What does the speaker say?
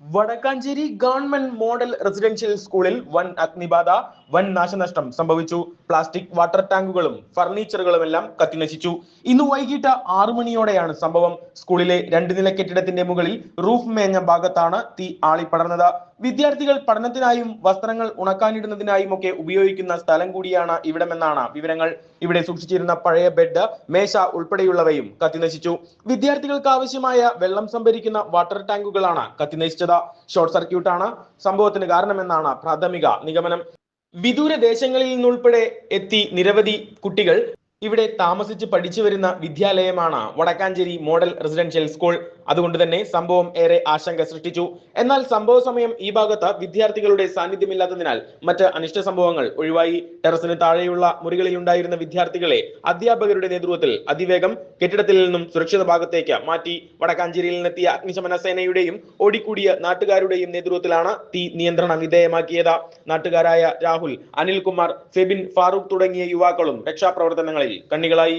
Vadakkanchery government model residential സ്കൂളിൽ വൻ അഗ്നിബാധ വൻ നാശനഷ്ടം സംഭവിച്ചു. പ്ലാസ്റ്റിക് വാട്ടർ ടാങ്കുകളും ഫർണിച്ചറുകളും എല്ലാം കത്തിനശിച്ചു. ഇന്ന് വൈകിട്ട് ആറു മണിയോടെയാണ് സംഭവം. സ്കൂളിലെ രണ്ട് നില കെട്ടിടത്തിന്റെ മുകളിൽ റൂഫ് മേഞ്ഞ ഭാഗത്താണ് തീ ആളിപ്പടർന്നത് വിദ്യാർത്ഥികൾ പഠനത്തിനായും വസ്ത്രങ്ങൾ ഉണക്കാനിടുന്നതിനായും ഒക്കെ ഉപയോഗിക്കുന്ന സ്ഥലം കൂടിയാണ് ഇവിടമെന്നാണ് വിവരങ്ങൾ. ഇവിടെ സൂക്ഷിച്ചിരുന്ന പഴയ ബെഡ് മേശ ഉൾപ്പെടെയുള്ളവയും കത്തിനശിച്ചു. വിദ്യാർത്ഥികൾക്ക് ആവശ്യമായ വെള്ളം സംഭരിക്കുന്ന വാട്ടർ ടാങ്കുകളാണ് കത്തിനശിച്ചത്. ഷോർട്ട് സർക്യൂട്ട് ആണ് സംഭവത്തിന് കാരണമെന്നാണ് പ്രാഥമിക നിഗമനം. വിദൂര ദേശങ്ങളിൽ നിന്നുൾപ്പെടെ എത്തി നിരവധി കുട്ടികൾ ഇവിടെ താമസിച്ച് പഠിച്ചു വരുന്ന വിദ്യാലയമാണ് വടക്കാഞ്ചേരി മോഡൽ റെസിഡൻഷ്യൽ സ്കൂൾ. അതുകൊണ്ട് തന്നെ സംഭവം ഏറെ ആശങ്ക സൃഷ്ടിച്ചു. എന്നാൽ സംഭവ സമയം ഈ ഭാഗത്ത് വിദ്യാർത്ഥികളുടെ സാന്നിധ്യമില്ലാത്തതിനാൽ മറ്റ് അനിഷ്ട സംഭവങ്ങൾ ഒഴിവായി. ടെറസിന് താഴെയുള്ള മുറികളിൽ ഉണ്ടായിരുന്ന വിദ്യാർത്ഥികളെ അധ്യാപകരുടെ നേതൃത്വത്തിൽ അതിവേഗം കെട്ടിടത്തിൽ നിന്നും സുരക്ഷിത ഭാഗത്തേക്ക് മാറ്റി. വടക്കാഞ്ചേരിയിൽ നിന്നെത്തിയ അഗ്നിശമന സേനയുടെയും ഓടിക്കൂടിയ നാട്ടുകാരുടെയും നേതൃത്വത്തിലാണ് തീ നിയന്ത്രണ വിധേയമാക്കിയത്. നാട്ടുകാരായ രാഹുൽ അനിൽകുമാർ ഫെബിൻ ഫാറൂഖ് തുടങ്ങിയ യുവാക്കളും രക്ഷാപ്രവർത്തനങ്ങളിൽ കണ്ണികളായി